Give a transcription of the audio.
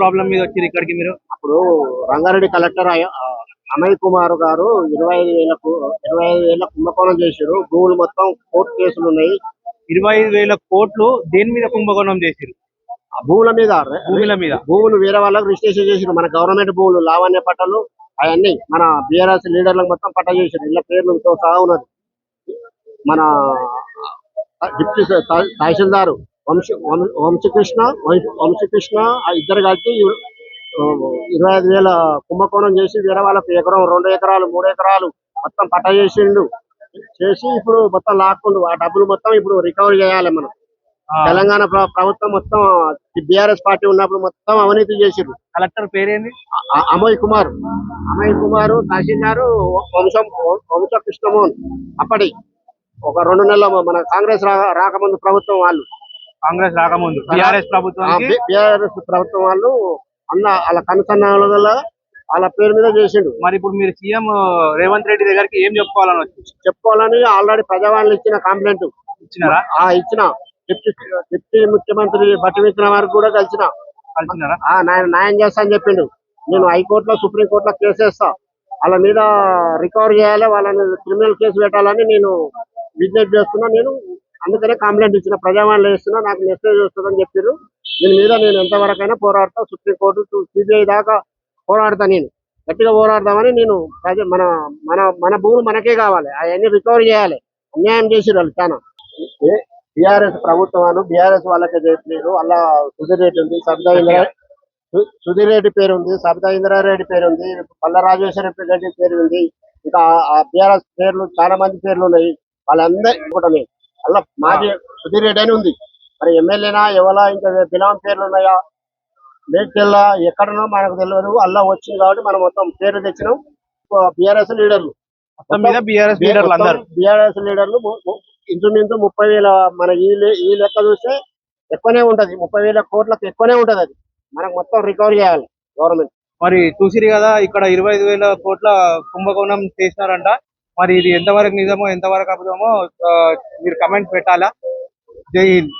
Problem మీద వచ్చారు ఇక్కడికి మీరు? అప్పుడు రంగారెడ్డి కలెక్టర్ అమయ్ కుమార్ గారు ఇరవై ఐదు వేలకు ఇరవై ఐదు వేల కుంభకోణం చేశారు. భూములు మొత్తం కోర్టు కేసులు ఉన్నాయి. ఇరవై ఐదు వేల కోట్లు దేని మీద కుంభకోణం చేశారు? ఆ భూముల మీద భూముల మీద. భూములు వేరే వాళ్ళకి రిజిస్ట్రేషన్ చేసారు మన గవర్నమెంట్ భూములు లావణ్య పట్టాలు అవన్నీ మన బీఆర్ఎస్ లీడర్లకు మొత్తం పట్ట చేసారు ఇళ్ళ పేర్లతో సహా ఉన్నది. మన డిప్యూటీ తహసీల్దారు వంశ వంశకృష్ణ వంశ- వంశకృష్ణ ఆ ఇద్దరు కలిసి ఇరవై ఐదు వేల కుంభకోణం చేసి వేరే వాళ్ళకి ఎకరం రెండు ఎకరాలు మూడు ఎకరాలు మొత్తం పట్ట చేసిండు. చేసి ఇప్పుడు మొత్తం లాక్కుండు. ఆ డబ్బులు మొత్తం ఇప్పుడు రికవర్ చేయాలి మనం. తెలంగాణ ప్ర- ప్రభుత్వం మొత్తం బీఆర్ఎస్ పార్టీ ఉన్నప్పుడు మొత్తం అవినీతి చేసిర్రు కలెక్టర్ పేరేంది? అమయ్ కుమార్. అమయ్ కుమార్ తహసీల్దారు వంశం వంశ కృష్ణమోహన్. అప్పటి ఒక రెండు నెలల మన కాంగ్రెస్ రాకముందు ప్రభుత్వం వాళ్ళు. కాంగ్రెస్ రాకముందు. టిఆర్ఎస్ ప్రభుత్వానికి బీఆర్ఎస్ ప్రభుత్వం వాళ్ళు అన్న వాళ్ళ కనుసన్నాల వల్ల వాళ్ళ పేరు మీద చేసిండు. మరి ఇప్పుడు మీరు సీఎం రేవంత్ రెడ్డి దగ్గరికి ఏం చెప్పుకోవాలని వచ్చి చెప్పుకోవాలని ఆల్రెడీ ప్రజావాళ్ళు ఇచ్చిన కంప్లైంట్. ఇచ్చినారా? ఆ ఇచ్చిన. డిప్యూటీ డిప్యూటీ ముఖ్యమంత్రి బట్టి వారికి కూడా కలిసిన. కలిసినారా? న్యాయం చేస్తా అని చెప్పిండు. నేను హైకోర్టులో సుప్రీం కోర్టులో కేసు వేస్తా. వాళ్ళ మీద రికవర్ చేయాలి వాళ్ళని క్రిమినల్ కేసు పెట్టాలని నేను విజ్ఞప్తి చేస్తున్నా. నేను అందుకనే కంప్లైంట్ ఇచ్చిన ప్రజావాణిలో ఇస్తున్నా నాకు మెసేజ్ వస్తుందని చెప్పారు దీని మీద నేను ఎంతవరకైనా పోరాడతా సుప్రీం కోర్టు సిబిఐ దాకా పోరాడతా నేను. గట్టిగా పోరాడదామని నేను ప్రజ మన మన మన భూములు మనకే కావాలి. అవన్నీ రికవర్ చేయాలి. అన్యాయం చేసిరు వాళ్ళు చాలా బీఆర్ఎస్ ప్రభుత్వాలు బీఆర్ఎస్ వాళ్ళకే చేయట్లేదు అలా సుధీర్ రెడ్డి ఉంది సబితా ఇంద్ర సుధీర్ రెడ్డి పేరు ఉంది సబితా ఇంద్రారెడ్డి పేరు ఉంది పల్ల రాజేశ్వర రెడ్డి పేరు ఉంది. ఇంకా ఆ బీఆర్ఎస్ పేర్లు చాలా మంది పేర్లు ఉన్నాయి. వాళ్ళందరూ కూడా అలా మాజీ సుధీర్ రెడ్డి అని ఉంది. మరి ఎమ్మెల్యేనా ఎవరా ఇంకా బిలాం పేర్లు ఉన్నాయా మేడ్చెల్లా ఎక్కడనో మనకు తెలియదు. అల్లా వచ్చింది కాబట్టి మనం మొత్తం పేరు తెచ్చినాం. బీఆర్ఎస్ లీడర్లు. మీద బీఆర్ఎస్ లీడర్లు అందరు. బీఆర్ఎస్ లీడర్లు ఇంచుమించు ముప్పై వేల మన ఈ లెక్క చూస్తే ఎక్కువనే ఉంటది. ముప్పై వేల కోట్లకు ఎక్కువనే ఉంటది అది. మనకు మొత్తం రికవర్ చేయాలి గవర్నమెంట్. మరి చూసిరు కదా ఇక్కడ ఇరవై ఐదు వేల కోట్ల కుంభకోణం చేసినారంట. మరి ఇది ఎంతవరకు నిజమో ఎంతవరకు అబద్ధమో ఆ, మీరు కమెంట్ పెట్టాలా? జై హింద్.